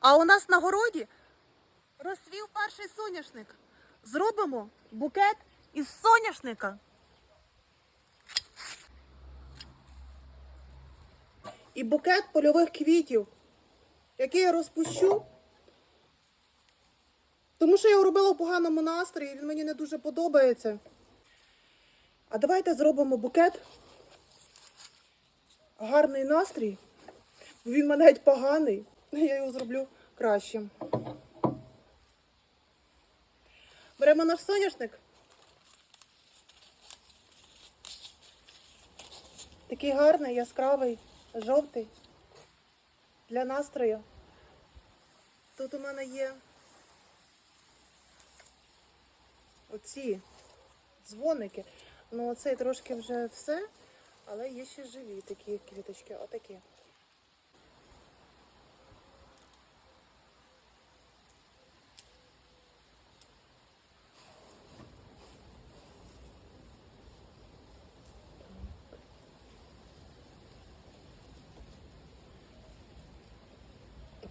А у нас на городі розцвів перший соняшник. Зробимо букет із соняшника. І букет польових квітів, який я розпущу. Тому що я його робила в поганому настрої, він мені не дуже подобається. А давайте зробимо букет. Гарний настрій. Він мене геть поганий. Я його зроблю кращим. Беремо наш соняшник. Такий гарний, яскравий, жовтий. Для настрою. Тут у мене є оці дзвоники. Ну, оцей трошки вже все, але є ще живі такі квіточки, отакі.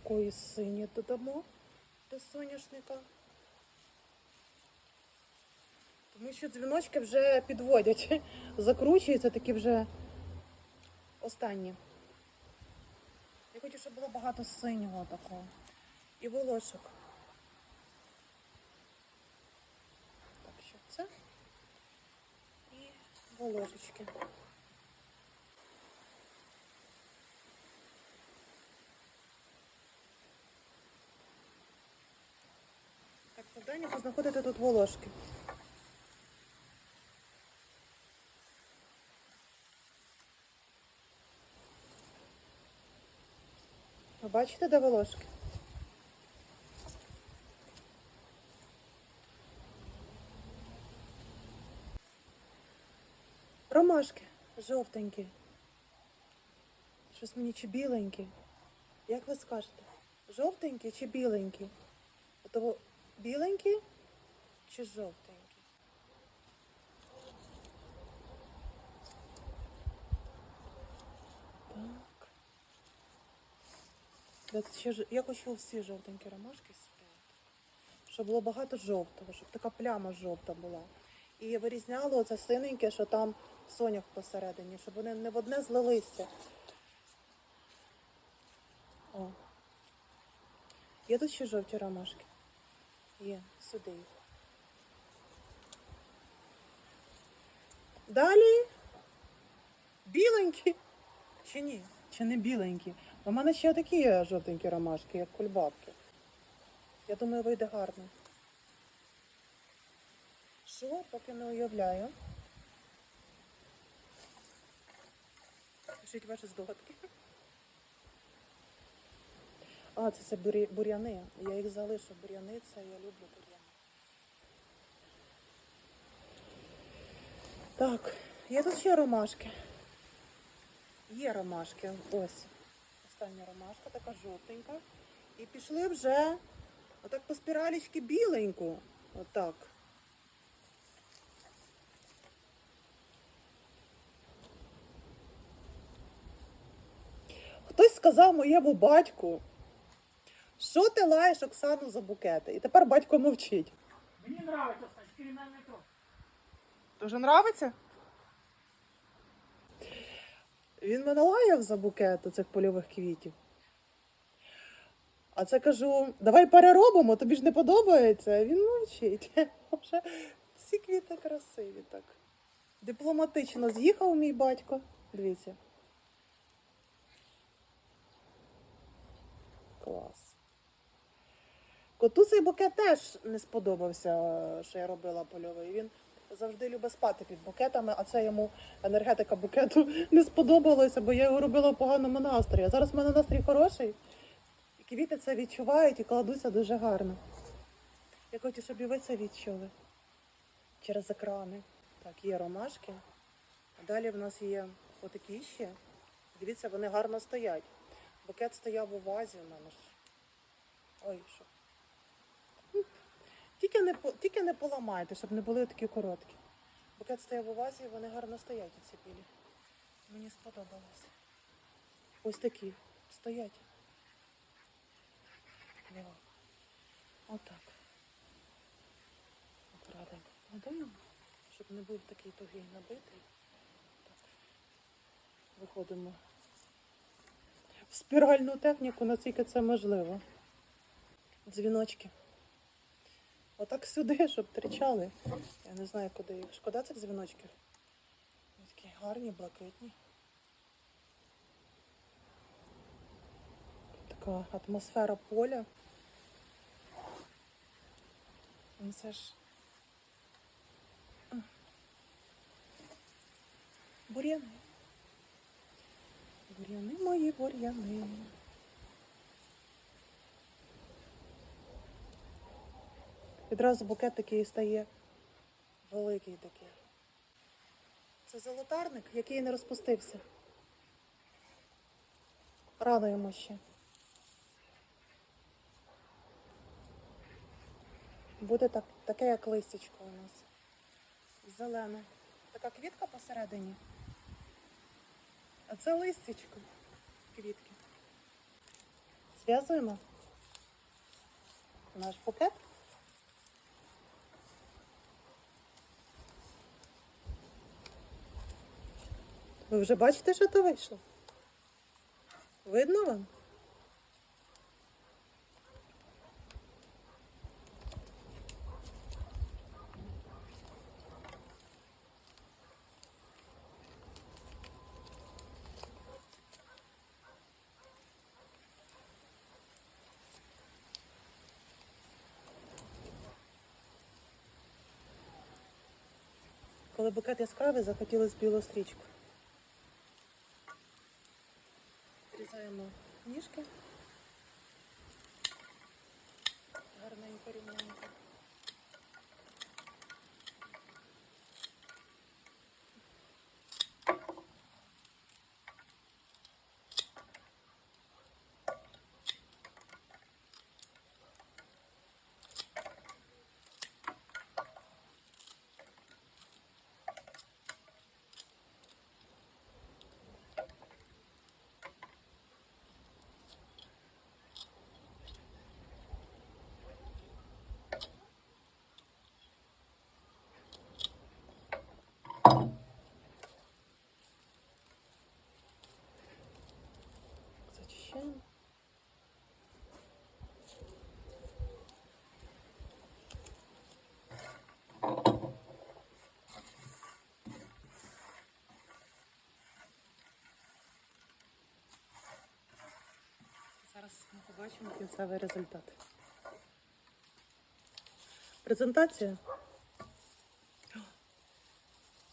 Такої сині додамо до соняшника. Тому що дзвіночки вже підводять, закручуються такі вже останні. Я хочу, щоб було багато синього такого. І волошок. Так, що це? І волошечки. Так, завдання познаходити тут волошки. Ви бачите, де волошки? Ромашки жовтенькі. Щось мені чи біленькі. Як ви скажете? Жовтенькі чи біленькі? Ото біленькі чи жовтенькі? Так. Я, хочу всі жовтенькі ромашки сюди. Щоб було багато жовтого, щоб така пляма жовта була. І вирізняло оце синеньке, що там сонях посередині, щоб вони не в одне злилися. О. Є тут ще жовті ромашки. Є, сюди. Далі біленькі. Чи ні? Чи не біленькі? У мене ще такі є жовтенькі ромашки, як кульбабки. Я думаю, вийде гарно. Що, поки не уявляю. Пишіть ваші здогадки. А, це, це бур'яни. Я їх залишу. Бур'яни це я люблю бур'яни. Так, є тут ще ромашки. Є ромашки. Ось. Остання ромашка, така жовтенька. І пішли вже отак по спіралічки біленьку. Отак. Хтось сказав моєму батьку, що ти лаєш Оксану за букети? І тепер батько мовчить. Мені нравится, Сань, кримінальний крок. Дуже нравиться? Він мене лаяв за букет цих польових квітів. А це кажу, давай переробимо, тобі ж не подобається. А Він мовчить. Вже всі квіти красиві так. Дипломатично з'їхав мій батько. Дивіться. Коту цей букет теж не сподобався, що я робила польовий. Він завжди любить спати під букетами, а це йому енергетика букету не сподобалося, бо я його робила в поганому настрої. А зараз в мене настрій хороший. І квіти це відчувають і кладуться дуже гарно. Я хочу, щоб і ви це відчули через екрани. Так, є ромашки. А далі в нас є отакі ще. Дивіться, вони гарно стоять. Букет стояв у вазі у мене ж. Ой, що. Тільки не тільки не поламайте, щоб не були такі короткі. Букет стояв у вазі, вони гарно стоять у ці білі. Мені сподобалось. Ось такі стоять. Лево. Отак. Окрадемо. Кладемо, щоб не був такий тугий набитий. Так. Виходимо. В спіральну техніку, наскільки це можливо. Дзвіночки. Отак сюди, щоб тричали. Я не знаю, куди їх. Шкода цих дзвіночків. Вони Такі гарні, блакитні. Така атмосфера поля. Ну, Це ж. Бур'яни. Бур'яни мої бур'яни. Відразу букет такий стає великий такий. Це золотарник, який не розпустився. Рано йому ще. Буде так, таке, як листячко у нас. Зелене. Така квітка посередині. А це листячко. Квітки. Зв'язуємо наш букет. Ви вже бачите, що то вийшло? Видно вам? Коли букет яскравий, захотілося білу стрічку. Різаємо ніжки. Гарненько, рівненько. Зараз ми побачимо кінцевий результат. Презентація.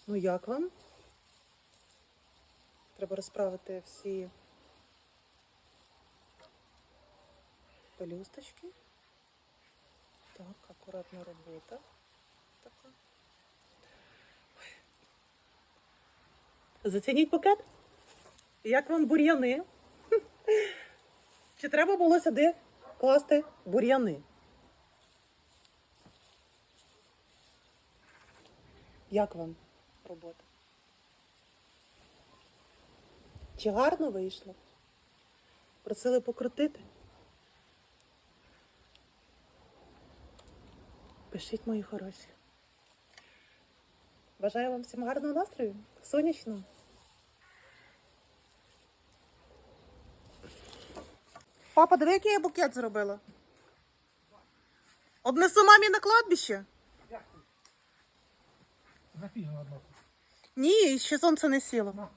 Ну як вам? Треба розправити всі пелюсточки. Так, акуратна робота. Така. Зацініть букет. Як вам бур'яни? Чи треба було сюди класти бур'яни? Як вам робота? Чи гарно вийшло? Просили покрутити? Пишіть, мої хороші. Бажаю вам всім гарного настрою, сонячного. Папа, диви, який я букет зробила. Однесу мамі на кладбище? Дякую. Запізно одно. Ні, ще сонце не сіло.